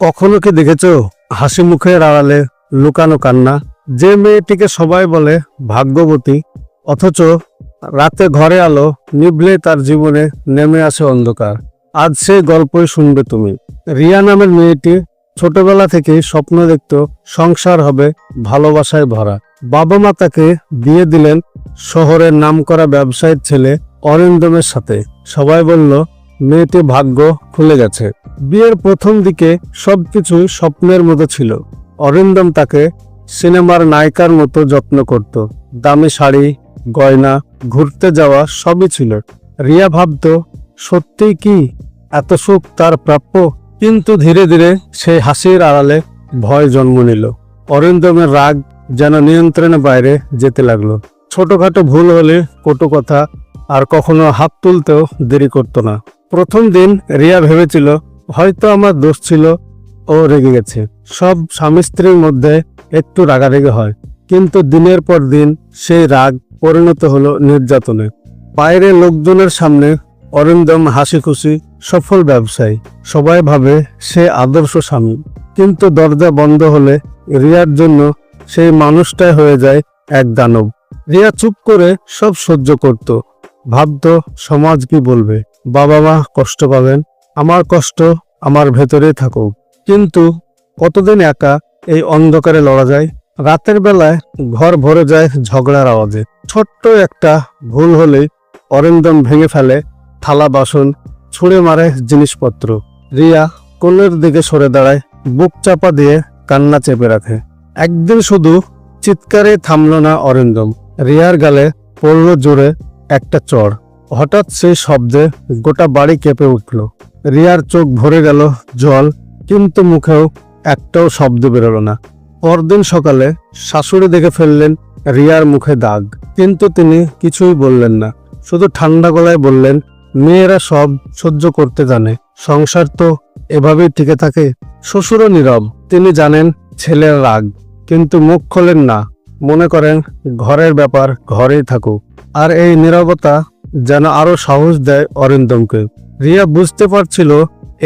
কখনো কি দেখেছ? হাসি মুখের আড়ালে লুকানো কান্না। যে মেয়েটিকে সবাই বলে ভাগ্যবতী, অথচ রাতে ঘরে আলো নিভলে তার জীবনে নেমে আসে অন্ধকার। আজ সেই গল্পই শুনবে তুমি। রিয়া নামের মেয়েটি ছোটবেলা থেকেই স্বপ্ন দেখত সংসার হবে ভালোবাসায় ভরা। বাবা মা তাকে বিয়ে দিলেন শহরের নামকরা ব্যবসায়ীর ছেলে অরিন্দমের সাথে। সবাই বলল মেয়েটি ভাগ্য খুলে গেছে। বিয়ের প্রথম দিকে সবকিছুই স্বপ্নের মতো ছিল। অরিন্দম তাকে সিনেমার নায়িকার মতো যত্ন করত। দামি শাড়ি, গয়না, ঘুরতে যাওয়া সবই ছিল। রিয়া ভাবত, সত্যিই কি এত সুখ তার প্রাপ্য? কিন্তু ধীরে ধীরে সেই হাসির আড়ালে ভয় জন্ম নিল। অরিন্দমের রাগ যেন নিয়ন্ত্রণের বাইরে যেতে লাগল। ছোটখাটো ভুল হলে কটু কথা আর কখনো হাত তুলতেও দেরি করতো না। প্রথম দিন রিয়া ভেবেছিল, হয়তো আমার দোষ ছিল, ও রেগে গেছে। সব স্বামী স্ত্রীর মধ্যে একটু রাগারেগে হয়। কিন্তু দিনের পর দিন সেই রাগ পরিণত হলো নির্যাতনে। বাইরে লোকজনের সামনে অরিন্দম হাসি খুশি সফল ব্যবসায়ী। সবাই ভাবে সে আদর্শ স্বামী। কিন্তু দরজা বন্ধ হলে রিয়ার জন্য সেই মানুষটাই হয়ে যায় এক দানব। রিয়া চুপ করে সব সহ্য করত। ভাবতো, সমাজ কি বলবে? বাবা মা কষ্ট পাবেন। আমার কষ্ট আমার ভেতরেই থাকুক। কিন্তু কতদিন একা এই অন্ধকারে লড়া যায়? রাতের বেলায় ঘর ভরে যায় ঝগড়ার আওয়াজে। ছোট্ট একটা ভুল হলে অরিন্দম ভেঙে ফেলে থালা, বাসন, ছুঁড়ে মারে জিনিসপত্র। রিয়া কোলের দিকে সরে দাঁড়ায়, বুক চাপা দিয়ে কান্না চেপে রাখে। একদিন শুধু চিৎকারে থামল না অরিন্দম। রিয়ার গালে পড়ল জোরে একটা চড়। হঠাৎ সেই শব্দে গোটা বাড়ি কেঁপে উঠল। রিয়ার চোখ ভরে গেল জল, কিন্তু মুখেও একটাও শব্দ বেরোলো না। পরদিন সকালে শাশুড়ি দেখে ফেললেন রিয়ার মুখে দাগ। কিন্তু তিনি কিছুই বললেন না, শুধু ঠান্ডা গলায় বললেন, মেয়েরা সব সহ্য করতে জানে, সংসার তো এভাবেই টিকে থাকে। শ্বশুরও নীরব, তিনি জানেন ছেলের রাগ, কিন্তু মুখ খোলেন না। মনে করেন ঘরের ব্যাপার ঘরেই থাকুক। আর এই নীরবতা যেন আরও সাহস দেয় অরিন্দমকে। রিয়া বুঝতে পারছিল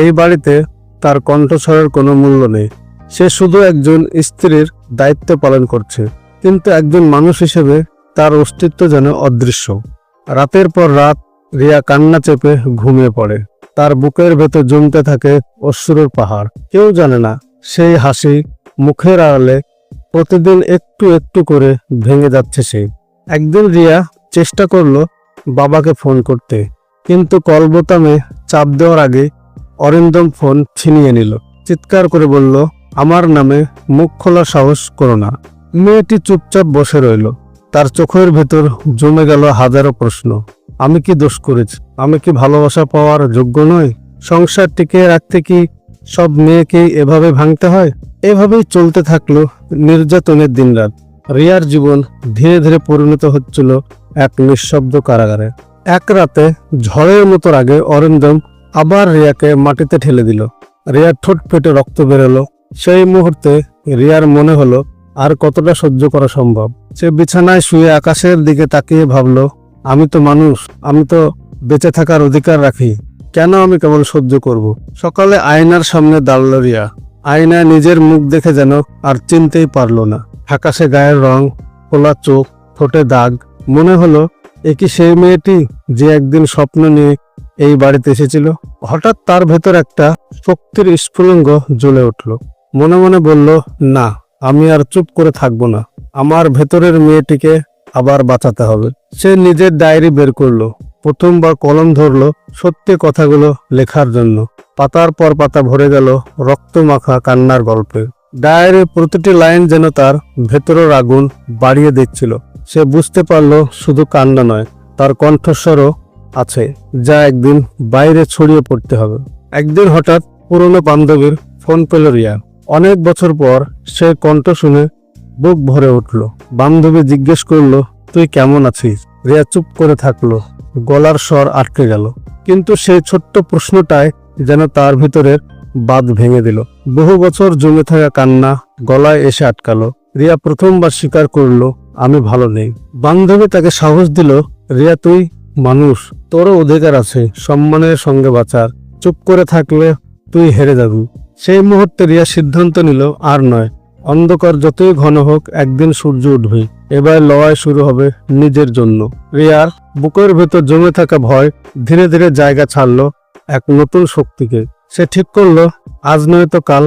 এই বাড়িতে তার কণ্ঠস্বরের কোনো মূল্য নেই। সে শুধু একজন স্ত্রীর দায়িত্ব পালন করছে, কিন্তু একজন মানুষ হিসেবে তার অস্তিত্ব যেন অদৃশ্য। রাতের পর রাত রিয়া কান্না চেপে ঘুমিয়ে পড়ে। তার বুকের ভেতর জমতে থাকে অশ্রুর পাহাড়। কেউ জানে না, সেই হাসি মুখের আড়ালে প্রতিদিন একটু একটু করে ভেঙে যাচ্ছে সে। একদিন রিয়া চেষ্টা করল বাবাকে ফোন করতে। কিন্তু কল বোতামে চাপ দেওয়ার আগে অরিন্দম ফোন ছিনিয়ে নিল। চিৎকার করে বলল, আমার নামে মুখ খোলার সাহস করো না। মেয়েটি চুপচাপ বসে রইল। তার চোখের ভেতর জমে গেল হাজারো প্রশ্ন। আমি কি দোষ করেছি? আমি কি ভালোবাসা পাওয়ার যোগ্য নই? সংসার টিকিয়ে রাখতে কি সব মেয়েকেই এভাবে ভাঙতে হয়? এভাবেই চলতে থাকল নির্যাতনের দিনরাত। রিয়ার জীবন ধীরে ধীরে পরিণত হচ্ছিল এক নিঃশব্দ কারাগারে। এক রাতে ঝড়ের মতো আগে অরিন্দম আবার রিয়াকে মাটিতে ঠেলে দিল। রিয়ার ঠোঁট ফেটে রক্ত বেরোলো। সেই মুহূর্তে রিয়ার মনে হলো, আর কতটা সহ্য করা সম্ভব? সে বিছানায় শুয়ে আকাশের দিকে তাকিয়ে ভাবলো, আমি তো মানুষ, আমি তো বেঁচে থাকার অধিকার রাখি। কেন আমি কেবল সহ্য করব। সকালে আয়নার সামনে দাঁড়াল রিয়া। আয়নায় নিজের মুখ দেখে যেন আর চিনতেই পারল না। আকাশে গায়ের রং, খোলা চোখ, ঠোঁটে দাগ মনে হলো, এ কি সেই মেয়েটি যে একদিন স্বপ্ন নিয়ে এই বাড়িতে এসেছিল? হঠাৎ তার ভেতর একটা শক্তির স্ফুলিঙ্গ জ্বলে উঠল। মনে মনে বলল, না, আমি আর চুপ করে থাকব না। আমার ভেতরের মেয়েটিকে আবার বাঁচাতে হবে। সে নিজের ডায়েরি বের করল। প্রথমবার কলম ধরলো সত্যি কথাগুলো লেখার জন্য। পাতার পর পাতা ভরে গেল রক্ত মাখা কান্নার গল্পে। ডায়েরির প্রতিটি লাইন যেন তার ভেতরের আগুন বাড়িয়ে দিচ্ছিল। সে বুঝতে পারল শুধু কান্না নয়, তার কণ্ঠস্বরও আছে, যা একদিন বাইরে ছড়িয়ে পড়তে হবে। একদিন হঠাৎ পুরনো বান্ধবীর ফোন পেল রিয়া। অনেক বছর পর সে কণ্ঠ শুনে বুক ভরে উঠল। বান্ধবী জিজ্ঞেস করল, তুই কেমন আছিস? রিয়া চুপ করে থাকল, গলার স্বর আটকে গেল। কিন্তু সেই ছোট্ট প্রশ্নটায় যেন তার ভিতরের বাদ ভেঙে দিল। বহু বছর জমে থাকা কান্না গলায় এসে আটকালো। রিয়া প্রথমবার স্বীকার করল, আমি ভালো নেই। বান্ধবী তাকে সাহস দিল, রিয়া, তুই মানুষ, তোরও অধিকার আছে, সম্মানের সঙ্গে বাঁচার। চুপ করে থাকলে তুই হেরে যাবি। সেই মুহূর্তে রিয়া সিদ্ধান্ত নিল, আর নয়, অন্ধকার যতই ঘন হোক, একদিন সূর্য উঠবেই এবার লড়াই শুরু হবে নিজের জন্য। রিয়ার বুকের ভেতর জমে থাকা ভয় ধীরে ধীরে জায়গা ছাড়লো এক নতুন শক্তিকে। সে ঠিক করল, আজ নয়তো কাল।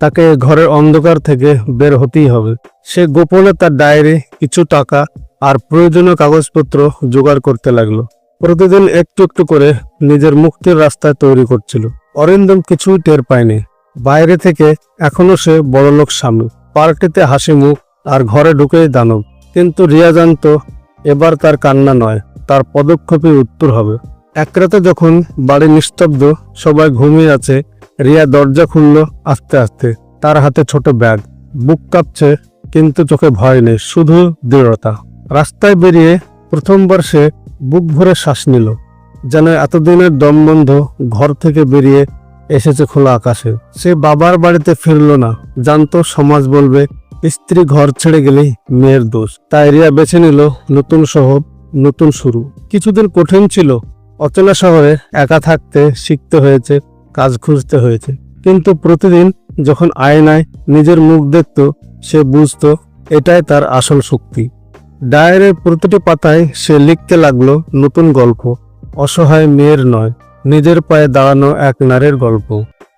তাকে ঘরের অন্ধকার থেকে বের হতেই হবে। সে গোপনে তার ডায়েরি, কিছু টাকা আর প্রয়োজনীয় কাগজপত্র জোগাড় করতে লাগল। প্রতিদিন একটু একটু করে নিজের মুক্তির রাস্তায় তৈরি করছিল। অরিন্দম কিছুই টের পায়নি। বাইরে থেকে এখনও সে বড়লোক স্বামী। পার্টিতে হাসি মুখ আর ঘরে ঢুকেই দানব। কিন্তু রিয়া জানতো, এবার তার কান্না নয়, তার পদক্ষেপে উত্তর হবে। এক রাতে যখন বাড়ি নিস্তব্ধ, সবাই ঘুমিয়ে আছে, রিয়া দরজা খুলল আস্তে আস্তে। তার হাতে ছোট ব্যাগ। বুক কাঁপছে, কিন্তু চোখে ভয় নেই, শুধু দৃঢ়তা। রাস্তায় বেরিয়ে প্রথমবার সে বুক ভরে শ্বাস নিল। যেন এতদিনের দম বন্ধ ঘর থেকে বেরিয়ে এসেছে খোলা আকাশে। সে বাবার বাড়িতে ফিরল না। জানতো, সমাজ বলবে, স্ত্রী ঘর ছেড়ে গেলেই মেয়ের দোষ। তাই রিয়া বেছে নিল, নতুন শহর, নতুন শুরু। কিছুদিন কঠিন ছিল অচেনা শহরে একা থাকতে শিখতে হয়েছে, কাজ খুঁজতে হয়েছে। কিন্তু প্রতিদিন যখন আয়নায় নিজের মুখ দেখত, সে বুঝতো এটাই তার আসল শক্তি। ডায়ের প্রতিটি পাতায় সে লিখতে লাগল নতুন গল্প। অসহায় মেয়ের নয়, নিজের পায়ে দাঁড়ানো এক নারীর গল্প।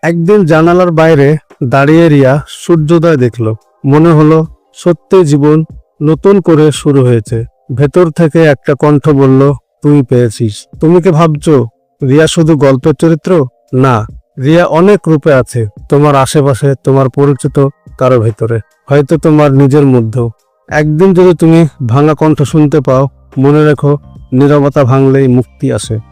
একদিন জানালার বাইরে দাঁড়িয়ে রিয়া সূর্যোদয় দেখল। মনে হলো সত্যি জীবন নতুন করে শুরু হয়েছে। ভেতর থেকে একটা কণ্ঠ বলল তুই পেয়েছিস। তুমি কি ভাবছ, রিয়া শুধু গল্পের চরিত্র? না, রিয়া অনেক রূপে আছে, তোমার আশেপাশে, তোমার পরিচিত কারও ভেতরে। হয়তো তোমার নিজের মধ্যেও। একদিন যদি তুমি ভাঙা কণ্ঠ শুনতে পাও, মনে রেখো, নিরবতা ভাঙলেই মুক্তি আসে।